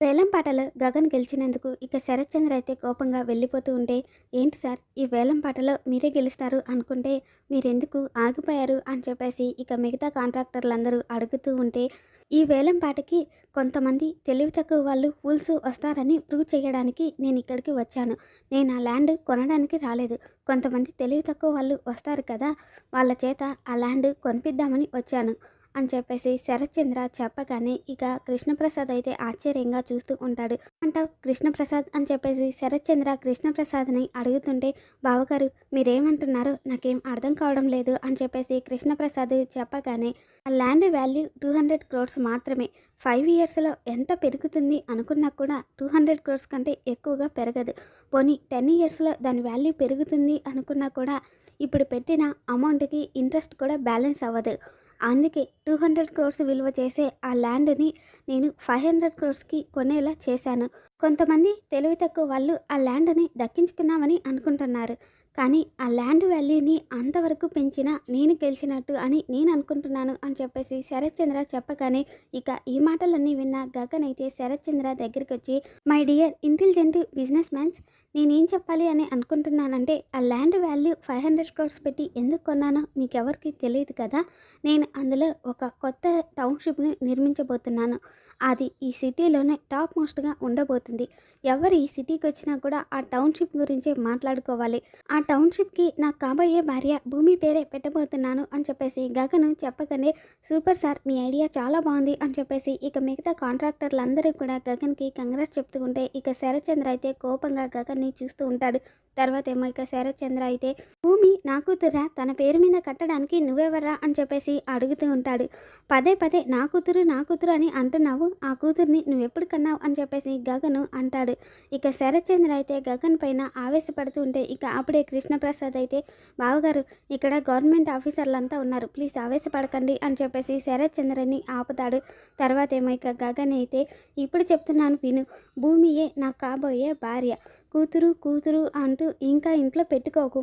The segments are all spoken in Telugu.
వేలం పాటలో గగన్ గెలిచినందుకు ఇక శరత్చంద్ర అయితే కోపంగా వెళ్ళిపోతూ ఉంటే ఏంటి సార్ ఈ వేలం పాటలో మీరే గెలుస్తారు అనుకుంటే మీరెందుకు ఆగిపోయారు? అని చెప్పేసి ఇక మిగతా కాంట్రాక్టర్లందరూ అడుగుతూ ఉంటే ఈ వేలం పాటకి కొంతమంది తెలివి తక్కువ వాళ్ళు ఫూల్స్ వస్తారని ప్రూవ్ చేయడానికి నేను ఇక్కడికి వచ్చాను. నేను ఆ ల్యాండ్ కొనడానికి రాలేదు. కొంతమంది తెలివి తక్కువ వాళ్ళు వస్తారు కదా వాళ్ళ చేత ఆ ల్యాండ్ కొనిపిద్దామని వచ్చాను. అని చెప్పేసి శరత్చంద్ర చెప్పగానే ఇక కృష్ణప్రసాద్ అయితే ఆశ్చర్యంగా చూస్తూ ఉంటాడు. అంట కృష్ణప్రసాద్ అని చెప్పేసి శరత్చంద్ర కృష్ణప్రసాద్ని అడుగుతుంటే బావగారు మీరేమంటున్నారు? నాకేం అర్థం కావడం లేదు అని చెప్పేసి కృష్ణప్రసాద్ చెప్పగానే ఆ land value two hundred crores మాత్రమే. ఫైవ్ ఇయర్స్లో ఎంత పెరుగుతుంది అనుకున్నా కూడా టూ హండ్రెడ్ క్రోడ్స్ కంటే ఎక్కువగా పెరగదు. పోనీ టెన్ ఇయర్స్లో దాని వాల్యూ పెరుగుతుంది అనుకున్నా కూడా ఇప్పుడు పెట్టిన అమౌంట్కి ఇంట్రెస్ట్ కూడా బ్యాలెన్స్ అవ్వదు. అందుకే టూ హండ్రెడ్ క్రోర్స్ విలువ చేసే ఆ ల్యాండ్ని నేను ఫైవ్ హండ్రెడ్ క్రోర్స్కి కొనేలా చేశాను. కొంతమంది తెలివి తక్కువ వాళ్ళు ఆ ల్యాండ్ని దక్కించుకున్నామని అనుకుంటున్నారు. కానీ ఆ ల్యాండ్ వాల్యూని అంతవరకు పెంచిన నేను గెలిచినట్టు అని నేను అనుకుంటున్నాను అని చెప్పేసి శరత్చంద్ర చెప్పగానే ఇక ఈ మాటలన్నీ విన్న గగన్ అయితే శరత్చంద్ర దగ్గరికి వచ్చి my dear intelligent business mans నేనేం చెప్పాలి అని అనుకుంటున్నానంటే ఆ land value five hundred crores పెట్టి ఎందుకు కొన్నానో మీకు ఎవరికి తెలియదు కదా. నేను అందులో ఒక కొత్త టౌన్షిప్ని నిర్మించబోతున్నాను. అది ఈ సిటీలోనే టాప్ మోస్ట్గా ఉండబోతుంది. ఎవరు ఈ సిటీకి వచ్చినా కూడా ఆ టౌన్షిప్ గురించే మాట్లాడుకోవాలి. ఆ టౌన్షిప్కి నాకు కాబోయే భార్య భూమి పేరే పెట్టబోతున్నాను అని చెప్పేసి గగన్ చెప్పగానే సూపర్ సార్ మీ ఐడియా చాలా బాగుంది అని చెప్పేసి ఇక మిగతా కాంట్రాక్టర్లందరూ కూడా గగన్కి కంగ్రాట్స్ చెప్తూ ఉంటే ఇక శరచంద్ర అయితే కోపంగా గగన్ గగన్ని చూస్తూ ఉంటాడు. తర్వాత ఏమో ఇక శరత్చంద్ర అయితే భూమి నా కూతురా తన పేరు మీద కట్టడానికి నువ్వెవరా అని చెప్పేసి అడుగుతూ ఉంటాడు. పదే పదే నా కూతురు నా కూతురు అని అంటున్నావు. ఆ కూతుర్ని నువ్వు ఎప్పుడు కన్నావు? అని చెప్పేసి గగను అంటాడు. ఇక శరత్చంద్ర అయితే గగన్ పైన ఆవేశపడుతూ ఉంటే ఇక అప్పుడే కృష్ణప్రసాద్ అయితే బావగారు ఇక్కడ గవర్నమెంట్ ఆఫీసర్లంతా ఉన్నారు. ప్లీజ్ ఆవేశపడకండి. అని చెప్పేసి శరత్చంద్రని ఆపుతాడు. తర్వాత ఏమో ఇక గగన్ అయితే ఇప్పుడు చెప్తున్నాను విను. భూమియే నాకు కాబోయే భార్య. కూతురు కూతురు అంటూ ఇంకా ఇంట్లో పెట్టుకోకు.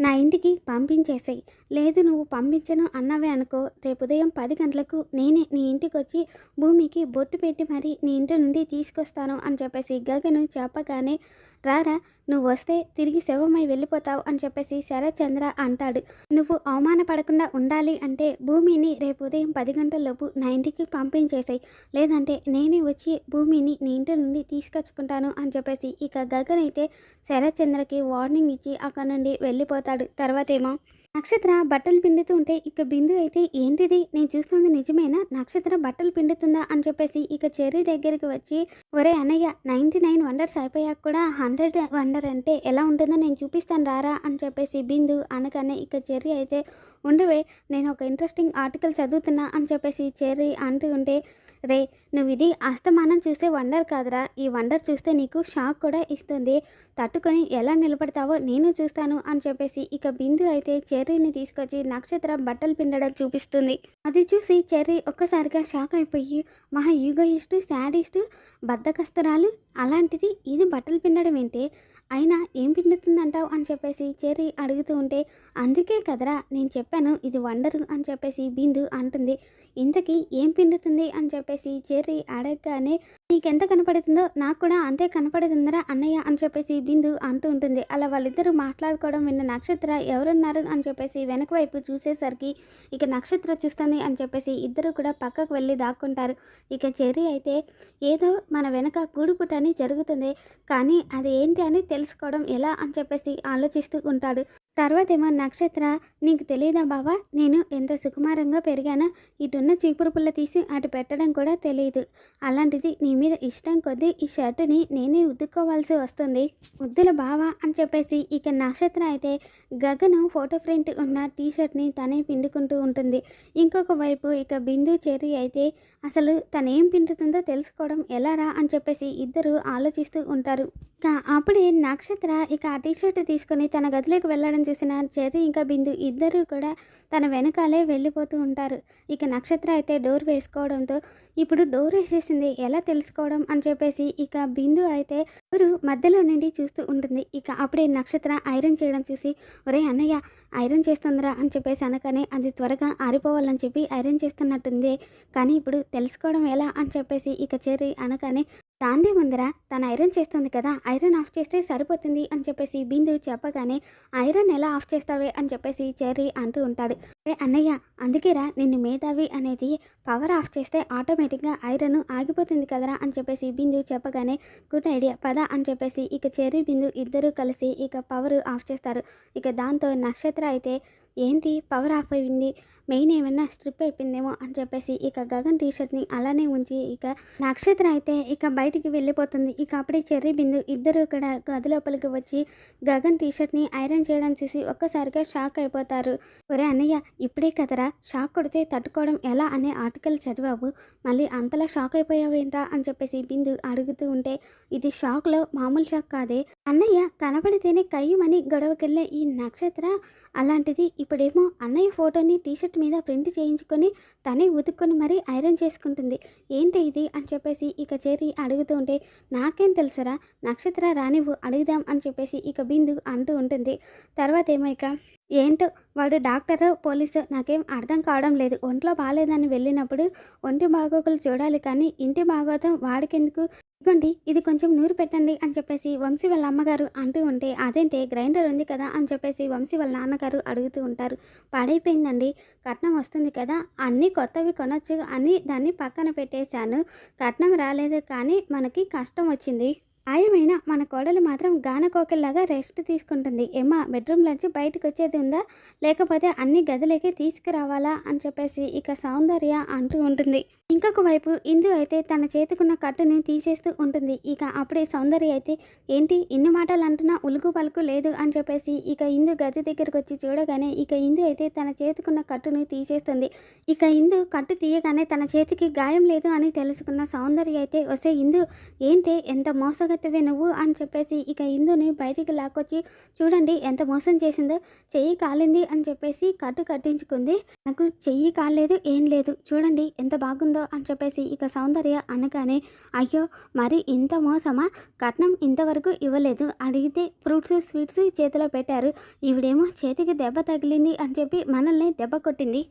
నా ఇంటికి పంపించేసాయి. లేదు నువ్వు పంపించను అన్నవే అనుకో. రేపు ఉదయం పది గంటలకు నేనే నీ ఇంటికి వచ్చి భూమికి బొట్టు పెట్టి మరీ నీ ఇంటి నుండి తీసుకొస్తాను అని చెప్పేసి గగను చెప్పగానే రారా నువ్వు వస్తే తిరిగి శవమై వెళ్ళిపోతావు అని చెప్పేసి శరచంద్ర అంటాడు. నువ్వు అవమానపడకుండా ఉండాలి అంటే భూమిని రేపు ఉదయం పది గంటలలోపు నా ఇంటికి పంపించేసాయి. లేదంటే నేనే వచ్చి భూమిని నీ ఇంటి నుండి తీసుకొచ్చుకుంటాను అని చెప్పేసి ఇక గగన్ అయితే శరచంద్రకి వార్నింగ్ ఇచ్చి అక్కడ నుండి వెళ్ళిపోతాడు. తర్వాత ఏమో నక్షత్ర బట్టలు పిండుతూ ఉంటే ఇక బిందు అయితే ఏంటిది? నేను చూస్తుంది నిజమేనా? నక్షత్ర బట్టలు పిండుతుందా? అని చెప్పేసి ఇక చెర్రీ దగ్గరికి వచ్చి ఒరే అన్నయ్య నైంటీ నైన్ వండర్స్ అయిపోయాక కూడా హండ్రెడ్ వండర్ అంటే ఎలా ఉంటుందో నేను చూపిస్తాను రారా? అని చెప్పేసి బిందు అనగానే ఇక చెర్రీ అయితే ఉండవే నేను ఒక ఇంట్రెస్టింగ్ ఆర్టికల్ చదువుతున్నా అని చెప్పేసి చెర్రీ అంటూ ఉంటే రే నువ్వు ఇది అస్తమానం చూసే వండర్ కాదురా. ఈ వండర్ చూస్తే నీకు షాక్ కూడా ఇస్తుంది. తట్టుకొని ఎలా నిలబడతావో నేను చూస్తాను అని చెప్పేసి ఇక బిందు అయితే చెర్రీని తీసుకొచ్చి నక్షత్ర బట్టలు పిండడం చూపిస్తుంది. అది చూసి చెర్రీ ఒక్కసారిగా షాక్ అయిపోయి మహా యూగయిస్టు శాడిస్టు బద్దకస్తరాలు అలాంటిది ఇది బట్టలు పిండడం ఏంటి? అయినా ఏం పిండుతుందంటావు అని చెప్పేసి చెర్రీ అడుగుతూ ఉంటే అందుకే కదరా నేను చెప్పాను ఇది వండరు అని చెప్పేసి బిందు అంటుంది. ఇంతకీ ఏం పిండుతుంది అని చెప్పేసి చెర్రీ అడగగానే నీకెంత కనపడుతుందో నాకు కూడా అంతే కనపడుతుందిరా అన్నయ్య అని చెప్పేసి బిందు అంటూ ఉంటుంది. అలా వాళ్ళిద్దరూ మాట్లాడుకోవడం విన్న నక్షత్ర ఎవరున్నారు? అని చెప్పేసి వెనక వైపు చూసేసరికి ఇక నక్షత్ర చూస్తుంది అని చెప్పేసి ఇద్దరు కూడా పక్కకు వెళ్ళి దాక్కుంటారు. ఇక చెర్రీ అయితే ఏదో మన వెనక గూడుపుటని జరుగుతుంది. కానీ అది ఏంటి అని తెలుసుకోవడం ఎలా అని చెప్పేసి ఆలోచిస్తూ ఉంటాడు. తర్వాత ఏమో నక్షత్ర నీకు తెలియదా బావా? నేను ఎంత సుకుమారంగా పెరిగానో ఇటున్న చీపురు పుల్ల తీసి అటు పెట్టడం కూడా తెలియదు అలాంటిది నీ మీద ఇష్టం కొద్దీ ఈ షర్టుని నేనే ఉద్దుకోవాల్సి వస్తుంది. ఉద్దుల బావా అని చెప్పేసి ఇక నక్షత్ర అయితే గగను ఫోటో ప్రింట్ ఉన్న టీ షర్ట్ని తనే పిండుకుంటూ ఉంటుంది. ఇంకొక వైపు ఇక బిందు చెర్రీ అయితే అసలు తనేం పిండుతుందో తెలుసుకోవడం ఎలారా అని చెప్పేసి ఇద్దరు ఆలోచిస్తూ ఉంటారు. ఇక అప్పుడే నక్షత్ర ఇక ఆ టీ షర్ట్ తీసుకొని తన గదిలోకి వెళ్ళడం చూసిన చెర్రీ ఇంకా బిందు ఇద్దరు కూడా తన వెనకాలే వెళ్ళిపోతూ ఉంటారు. ఇక నక్షత్ర అయితే డోర్ వేసుకోవడంతో ఇప్పుడు డోర్ వేసేసింది ఎలా తెలుసుకోవడం? అని చెప్పేసి ఇక బిందు అయితే ఊరు మధ్యలో నుండి చూస్తూ ఉంటుంది. ఇక అప్పుడే నక్షత్ర ఐరన్ చేయడం చూసి ఒరే అన్నయ్య ఐరన్ చేస్తుందిరా అని చెప్పేసి అనగానే అది త్వరగా ఆరిపోవాలని చెప్పి ఐరన్ చేస్తున్నట్టుంది కానీ ఇప్పుడు తెలుసుకోవడం ఎలా? అని చెప్పేసి ఇక చెర్రీ అనగానే దాందే ముందర తను ఐరన్ చేస్తుంది కదా ఐరన్ ఆఫ్ చేస్తే సరిపోతుంది అని చెప్పేసి బిందు చెప్పగానే ఐరన్ ఎలా ఆఫ్ చేస్తావే? అని చెప్పేసి చెర్రీ అంటూ ఉంటాడు. ఏ అన్నయ్య అందుకేరా నిన్ను మేధావి అనేది పవర్ ఆఫ్ చేస్తే ఆటోమేటిక్గా ఐరన్ ఆగిపోతుంది కదరా అని చెప్పేసి బిందు చెప్పగానే గుడ్ ఐడియా పద అని చెప్పేసి ఇక చెర్రీ బిందు ఇద్దరూ కలిసి ఇక పవర్ ఆఫ్ చేస్తారు. ఇక దాంతో నక్షత్ర అయితే ఏంటి పవర్ ఆఫ్ అయింది? మెయిన్ ఏమైనా స్ట్రిప్ అయిపోయిందేమో అని చెప్పేసి ఇక గగన్ టీషర్ట్ని అలానే ఉంచి ఇక నక్షత్ర అయితే ఇక బయటికి వెళ్ళిపోతుంది. ఇక అప్పుడే చెర్రీ బిందు ఇద్దరు ఇక్కడ గది లోపలికి వచ్చి గగన్ టీషర్ట్ని ఐరన్ చేయడం చూసి ఒక్కసారిగా షాక్ అయిపోతారు. ఒరే అన్నయ్య ఇప్పుడే కదరా షాక్ కొడితే తట్టుకోవడం ఎలా అనే ఆర్టికల్ చదివావు? మళ్ళీ అంతలా షాక్ అయిపోయావేంటా అని చెప్పేసి బిందు అడుగుతూ ఉంటే ఇది షాక్లో మామూలు షాక్ కాదే. అన్నయ్య కనపడితేనే కయ్యమని గొడవకెళ్ళే ఈ నక్షత్ర అలాంటిది ఇప్పుడేమో అన్నయ్య ఫోటోని టీషర్ట్ మీద ప్రింట్ చేయించుకొని తనే ఉతుక్కొని మరీ ఐరన్ చేసుకుంటుంది. ఏంటి ఇది అని చెప్పేసి ఇక చేరి అడుగుతూ ఉంటే నాకేం తెలుసరా నక్షత్ర రానివ్వు అడుగుదాం అని చెప్పేసి ఇక బిందు అంటూ ఉంటుంది. తర్వాత ఏమో ఇక ఏంటో? వాడు డాక్టర్ పోలీసు నాకేం అర్థం కావడం లేదు. ఒంట్లో బాగాలేదని వెళ్ళినప్పుడు ఒంటి బాగోగులు చూడాలి కానీ ఇంటి బాగోతం వాడికెందుకు? ఇదిగోండి ఇది కొంచెం నూరు పెట్టండి అని చెప్పేసి వంశీ వాళ్ళ అమ్మగారు అంటూ ఉంటే అదేంటే గ్రైండర్ ఉంది కదా అని చెప్పేసి వంశీ వాళ్ళ నాన్నగారు అడుగుతూ ఉంటారు. పాడైపోయిందండి కట్నం వస్తుంది కదా అన్నీ కొత్తవి కొనొచ్చు అని దాన్ని పక్కన పెట్టేశాను. కట్నం రాలేదు కానీ మనకి కష్టం వచ్చింది. ఆయమైన మన కోడలు మాత్రం గానకోకిల్లాగా రెస్ట్ తీసుకుంటుంది. ఏమా బెడ్రూమ్లోంచి బయటకు వచ్చేది ఉందా? లేకపోతే అన్ని గదిలోకి తీసుకురావాలా? అని చెప్పేసి ఇక సౌందర్య అంటూ ఉంటుంది. ఇంకొక వైపు ఇందు అయితే తన చేతికున్న కట్టుని తీసేస్తూ ఉంటుంది. ఇక అప్పుడే సౌందర్య అయితే ఏంటి ఇన్ని మాటలు అంటున్నా ఉలుగు పలుకు లేదు అని చెప్పేసి ఇక ఇందు గది దగ్గరకు వచ్చి చూడగానే ఇక ఇందు అయితే తన చేతికున్న కట్టుని తీసేస్తుంది. ఇక ఇందు కట్టు తీయగానే తన చేతికి గాయం లేదు అని తెలుసుకున్న సౌందర్య అయితే వసే ఇందు ఏంటి ఎంత మోసగా మోసగతివే నువ్వు అని చెప్పేసి ఇక ఇందుని బయటికి లాక్కొచ్చి చూడండి ఎంత మోసం చేసిందో చెయ్యి కాలింది అని చెప్పేసి కట్టు కట్టించుకుంది. నాకు చెయ్యి కాలేదు ఏం లేదు చూడండి ఎంత బాగుందో అని చెప్పేసి ఇక సౌందర్య అనగానే అయ్యో మరి ఇంత మోసమా? కట్నం ఇంతవరకు ఇవ్వలేదు. అడిగితే ఫ్రూట్స్ స్వీట్స్ చేతిలో పెట్టారు. ఈవిడేమో చేతికి దెబ్బ తగిలింది అని చెప్పి మనల్ని దెబ్బ కొట్టింది.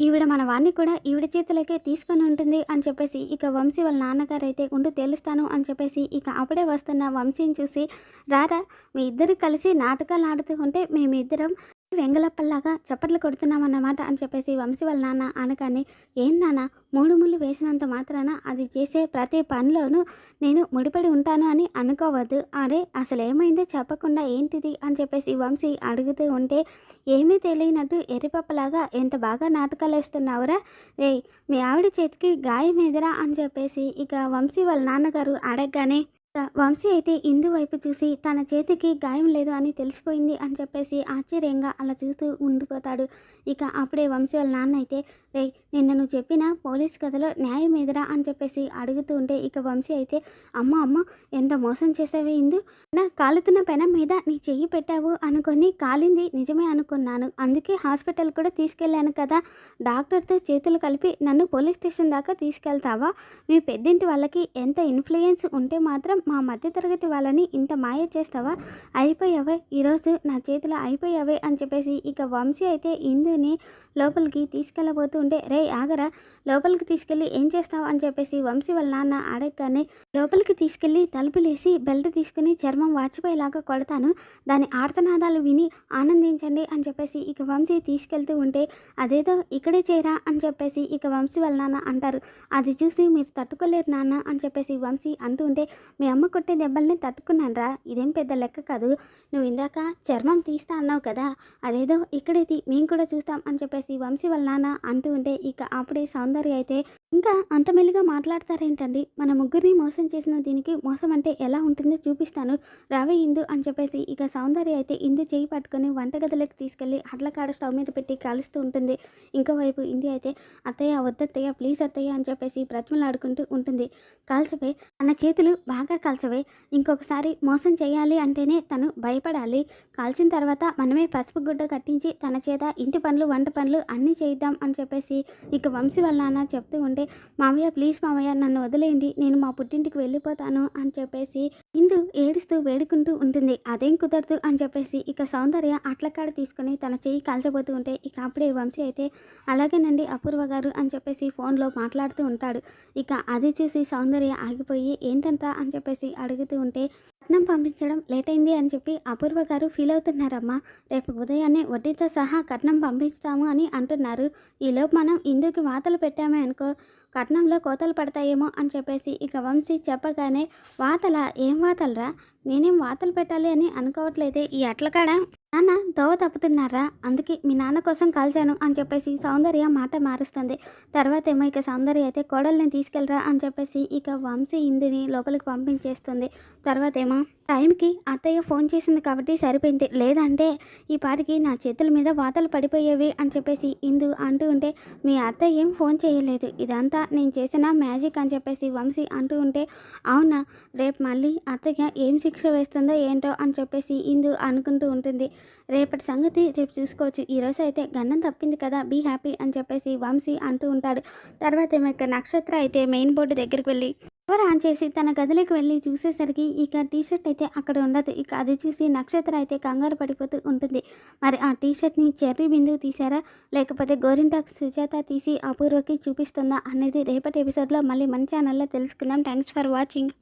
ఈవిడ మన వాడిని కూడా ఈవిడ చేతులకే తీసుకొని ఉంటుంది అని చెప్పేసి ఇక వంశీ వాళ్ళ నాన్నగారు అయితే ఉండి తేలుస్తాను అని చెప్పేసి ఇక అప్పుడే వస్తున్న వంశీని చూసి రారా మీ ఇద్దరు కలిసి నాటకాలు ఆడుతూ ఉంటే మేమిద్దరం వెంగళప్పల్లాగా చప్పట్లు కొడుతున్నామన్నమాట అని చెప్పేసి వంశీ వాళ్ళ నాన్న అనగానే ఏం నాన్న మూడు ముళ్ళు వేసినంత మాత్రాన అది చేసే ప్రతి పనిలోనూ నేను ముడిపడి ఉంటాను అని అనుకోవద్దు. అరే అసలు ఏమైందో చెప్పకుండా ఏంటిది? అని చెప్పేసి వంశీ అడుగుతూ ఉంటే ఏమీ తెలియనట్టు ఎర్రిపప్పలాగా ఎంత బాగా నాటకాలు వేస్తున్నావురా? రే మీ ఆవిడ చేతికి గాయం ఎదురా అని చెప్పేసి ఇక వంశీ వాళ్ళ నాన్నగారు అడగగానే వంశీ అయితే ఇందు వైపు చూసి తన చేతికి గాయం లేదు అని తెలిసిపోయింది అని చెప్పేసి ఆశ్చర్యంగా అలా చూస్తూ ఉండిపోతాడు. ఇక అప్పుడే వంశీ వాళ్ళ నాన్న అయితే రే నిన్న నువ్వు చెప్పిన పోలీస్ కథలో న్యాయం ఎదురా అని చెప్పేసి అడుగుతూ ఉంటే ఇక వంశీ అయితే అమ్మ అమ్మ ఎంత మోసం చేసావే ఇందు? నా కాలుతున్న పెనం మీద నీ చెయ్యి పెట్టావు అనుకొని కాలింది నిజమే అనుకున్నాను. అందుకే హాస్పిటల్ కూడా తీసుకెళ్ళాను కదా. డాక్టర్తో చేతులు కలిపి నన్ను పోలీస్ స్టేషన్ దాకా తీసుకెళ్తావా? మీ పెద్దింటి వాళ్ళకి ఎంత ఇన్ఫ్లుయెన్స్ ఉంటే మాత్రం మా మధ్యతరగతి వాళ్ళని ఇంత మాయ చేస్తావా? అయిపోయావే ఈరోజు నా చేతిలో అయిపోయావే అని చెప్పేసి ఇక వంశీ అయితే ఇందుని లోపలికి తీసుకెళ్ళబోతూ ఉంటే రే ఆగరా లోపలికి తీసుకెళ్ళి ఏం చేస్తావు? అని చెప్పేసి వంశీ వాళ్ళ నాన్న అడగగానే లోపలికి తీసుకెళ్ళి తలుపులేసి బెల్ట్ తీసుకుని చర్మం వాచిపోయేలాగా కొడతాను. దాని ఆర్తనాదాలు విని ఆనందించండి అని చెప్పేసి ఇక వంశీ తీసుకెళ్తూ ఉంటే అదేదో ఇక్కడే చేరా అని చెప్పేసి ఇక వంశీ వాళ్ళ నాన్న అంటారు. అది చూసి మీరు తట్టుకోలేరు నాన్న అని చెప్పేసి వంశీ అంటూ ఉంటే మీ అమ్మ కొట్టే దెబ్బల్ని తట్టుకున్నానరా. ఇదేం పెద్ద లెక్క కాదు. నువ్వు ఇందాక చర్మం తీస్తా అన్నావు కదా అదేదో ఇక్కడే తీ మేము కూడా చూస్తాం అని చెప్పేసి వంశీ వాళ్ళ నాన్న అంటూ ఉంటే ఇక అప్పుడే సౌందర్య అయితే ఇంకా అంత మెల్లిగా మాట్లాడతారేంటండి? మన ముగ్గురిని మోసం చేసిన దీనికి మోసం అంటే ఎలా ఉంటుందో చూపిస్తాను. రావే ఇందు అని చెప్పేసి ఇక సౌందర్య అయితే ఇందు చేయి పట్టుకొని వంటగదిలోకి తీసుకెళ్ళి అట్ల కాడ స్టవ్ మీద పెట్టి కాలుస్తూ ఉంటుంది. ఇంకోవైపు ఇంది అయితే అత్తయ్య వద్దత్తయ్య ప్లీజ్ అత్తయ్య అని చెప్పేసి బ్రతిమలాడుకుంటూ ఉంటుంది. కాల్చపై తన చేతులు బాగా కాల్చవే. ఇంకొకసారి మోసం చేయాలి అంటేనే తను భయపడాలి. కాల్చిన తర్వాత మనమే పసుపు గుడ్డ కట్టించి తన చేత ఇంటి పనులు వంట పనులు అన్నీ చేద్దాం అని చెప్పేసి ఇక వంశీ వాళ్ళ నాన్న చెప్తూ ఉంటే మామయ్య ప్లీజ్ మామయ్య నన్ను వదిలేయండి. నేను మా పుట్టింటికి వెళ్ళిపోతాను అని చెప్పేసి ఇందు ఏడుస్తూ వేడుకుంటూ ఉంటుంది. అదేం కుదరదు అని చెప్పేసి ఇక సౌందర్య అట్లకాడ తీసుకొని తన చెయ్యి కాల్చబోతూ ఉంటే ఇక అప్పుడే వంశీ అయితే అలాగేనండి అపూర్వ గారు అని చెప్పేసి ఫోన్లో మాట్లాడుతూ ఉంటాడు. ఇక అది చూసి సౌందర్య ఆగిపోయి ఏంటంట అని చెప్పేసి అడుగుతూ ఉంటే కట్నం పంపించడం లేట్ అయింది అని చెప్పి అపూర్వ గారు ఫీల్ అవుతున్నారమ్మా. రేపు ఉదయాన్నే వడ్డీతో సహా కట్నం పంపిస్తాము అని అంటున్నారు. ఈలోపు మనం ఇందుకు వాతలు పెట్టామే అనుకో కట్నంలో కోతలు పడతాయేమో అని చెప్పేసి ఇక వంశీ చెప్పగానే వాతల? ఏం వాతలరా? నేనేం వాతలు పెట్టాలి అని అనుకోవట్లేదే? ఈ అట్లకాడ? నాన్న దోవ తప్పుతున్నారా? అందుకే మీ నాన్న కోసం కాల్చాను అని చెప్పేసి సౌందర్య మాట మారుస్తుంది. తర్వాత ఏమో ఇక సౌందర్య అయితే కోడల్ని తీసుకెళ్ళరా అని చెప్పేసి ఇక వంశీ ఇందుని లోపలికి పంపించేస్తుంది. తర్వాత ఏమో టైంకి అత్తయ్య ఫోన్ చేసింది కాబట్టి సరిపోయింది. లేదంటే ఈ పాటికి నా చేతుల మీద వాతలు పడిపోయేవి అని చెప్పేసి ఇందు అంటూ ఉంటే మీ అత్తయ్య ఏం ఫోన్ చేయలేదు. ఇదంతా నేను చేసిన మ్యాజిక్ అని చెప్పేసి వంశీ అంటూ ఉంటే అవునా? రేపు మళ్ళీ అత్తయ్య ఏం శిక్ష వేస్తుందో ఏంటో అని చెప్పేసి ఇందు అనుకుంటూ ఉంటుంది. రేపటి సంగతి రేపు చూసుకోవచ్చు. ఈరోజు అయితే గండం తప్పింది కదా బీ హ్యాపీ అని చెప్పేసి వంశీ అంటూ ఉంటాడు. తర్వాత ఏమో నక్షత్ర అయితే మెయిన్ బోర్డు దగ్గరికి వెళ్ళి ఎవరు ఆన్ చేసి తన గదిలోకి వెళ్ళి చూసేసరికి ఇక టీ షర్ట్ అయితే అక్కడ ఉండదు. ఇక అది చూసి నక్షత్ర అయితే కంగారు పడిపోతూ ఉంటుంది. మరి ఆ టీ షర్ట్ని చెర్రీ బిందు తీసారా లేకపోతే గోరింటాక్ సుజాత తీసి అపూర్వకి చూపిస్తుందా? అనేది రేపటి ఎపిసోడ్లో మళ్ళీ మన ఛానల్లో తెలుసుకుందాం. Thanks for watching.